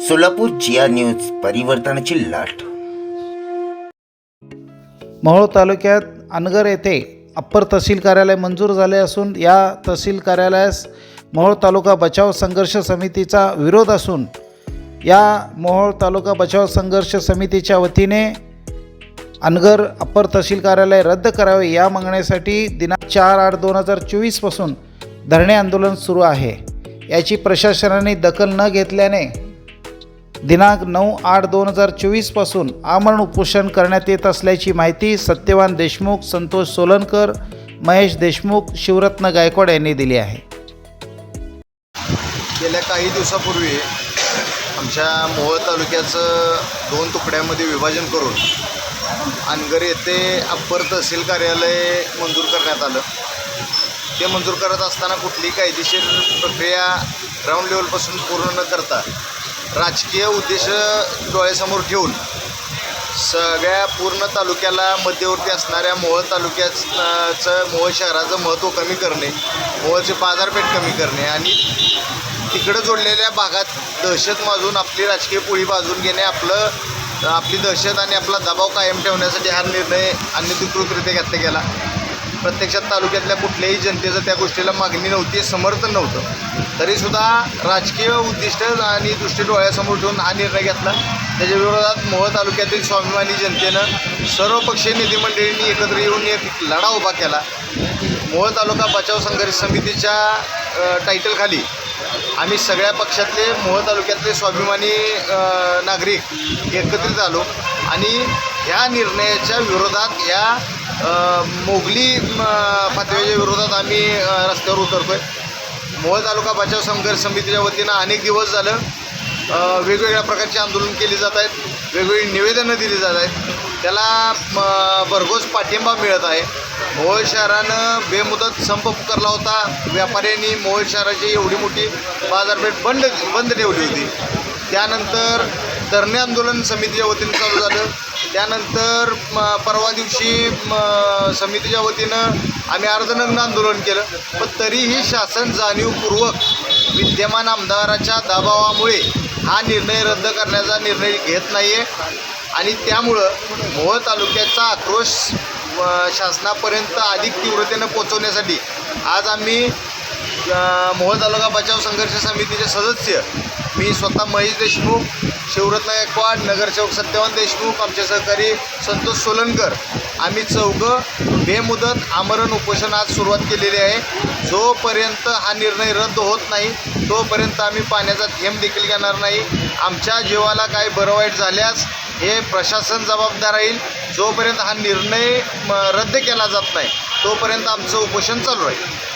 सोलापूर जिया news परिवर्तनाची लाट. मोहोळ तालुक्यात अनगर येथे अप्पर तहसील कार्यालय मंजूर झाले असून या तहसील कार्यालयास मोहोळ तालुका बचाव संघर्ष समितीचा विरोध असून या मोहोळ तालुका बचाव संघर्ष समितीच्या वतीने अनगर अप्पर तहसील कार्यालय रद्द करावे या मागण्यासाठी दिनांक चार आठ दोन हजार चोवीसपासून धरणे आंदोलन सुरू आहे. याची प्रशासनाने दखल न घेतल्याने दिनांक नऊ आठ दोन हजार चोवीसपासून आमरण उपोषण करण्यात येत असल्याची माहिती सत्यवान देशमुख संतोष सोलनकर महेश देशमुख शिवरत्न गायकवाड यांनी दिली आहे. गेल्या काही दिवसापूर्वी आमच्या मोहोळ तालुक्याचं दोन तुकड्यामध्ये विभाजन करून अनगर येथे अप्पर तहसील कार्यालय मंजूर करण्यात आलं. ते मंजूर करत असताना कुठलीही कायदेशीर प्रक्रिया ग्राउंड लेवलपासून पूर्ण न करता राजकीय उद्देश डोळ्यासमोर ठेवून सगळ्या पूर्ण तालुक्याला मध्यवर्ती असणाऱ्या मोहोळ तालुक्याचं मोहोळ शहराचं महत्त्व कमी करणे मोहोळची बाजारपेठ कमी करणे आणि तिकडं जोडलेल्या भागात दहशत माजून आपली राजकीय पोळी बाजून घेणे आपलं आपली दहशत आणि आपला दबाव कायम ठेवण्यासाठी हा निर्णय अनधिकृतरित्या घेतला गेला. प्रत्यक्षात तालुक्यातल्या कुठल्याही जनतेचं त्या गोष्टीला मागणी नव्हती समर्थन नव्हतं. तरीसुद्धा राजकीय उद्दिष्ट आणि दृष्टी डोळ्यासमोर ठेवून हा निर्णय घेतला. त्याच्या विरोधात मोह तालुक्यातील स्वाभिमानी जनतेनं सर्वपक्षीय नेते मंडळींनी एकत्र येऊन एक लढा उभा केला. मोह तालुका बचाव संघर्ष समितीच्या टायटलखाली आम्ही सगळ्या पक्षातले मोह तालुक्यातले स्वाभिमानी नागरिक एकत्रित आलो. आणि ह्या निर्णयाच्या विरोधात या मोगली म, फातव्याच्या विरोधात आम्ही रस्त्यावर उतरतो आहे मोहोळ तालुका बचाव संघर्ष समितीच्या वतीनं अनेक दिवस झालं वेगवेगळ्या प्रकारची आंदोलन केली जात आहेत वेगवेगळी निवेदनं दिली जात आहेत. त्याला भरघोस पाठिंबा मिळत आहे. मोहोळ शहरानं बेमुदत संप पुकारला होता. व्यापाऱ्यांनी मोहोळ शहराची एवढी मोठी बाजारपेठ बंद बंद ठेवली होती. त्यानंतर धरणे आंदोलन समितीच्या वतीनं चालू झालं. त्यानंतर म, परवा दिवशी म, समितीच्या वतीनं आम्ही अर्धनग्न आंदोलन केलं. पण तरीही शासन जाणीवपूर्वक विद्यमान आमदाराच्या दबावामुळे हा निर्णय रद्द करण्याचा निर्णय घेत नाही आहे आणि त्यामुळं मोहोळ तालुक्याचा आक्रोश शासनापर्यंत अधिक तीव्रतेनं पोचवण्यासाठी आज आम्ही अ, मोहोळ तालुका बचाव संघर्ष समितीचे सदस्य मी स्वतः महेश देशमुख शिवरत्न गायकवाड नगरसेवक सत्यवान देशमुख आमचे सहकारी संतोष सोलनकर आम्ही चौघं बेमुदत आमरण उपोषण आज सुरुवात केलेली आहे. जोपर्यंत हा निर्णय रद्द होत नाही तोपर्यंत आम्ही पाण्याचा थेंब देखील घेणार नाही. आमच्या जीवाला काही बरं वाईट झाल्यास हे प्रशासन जबाबदार राहील. जोपर्यंत हा निर्णय म, रद्द केला जात नाही तोपर्यंत आमचं उपोषण चालू राहील.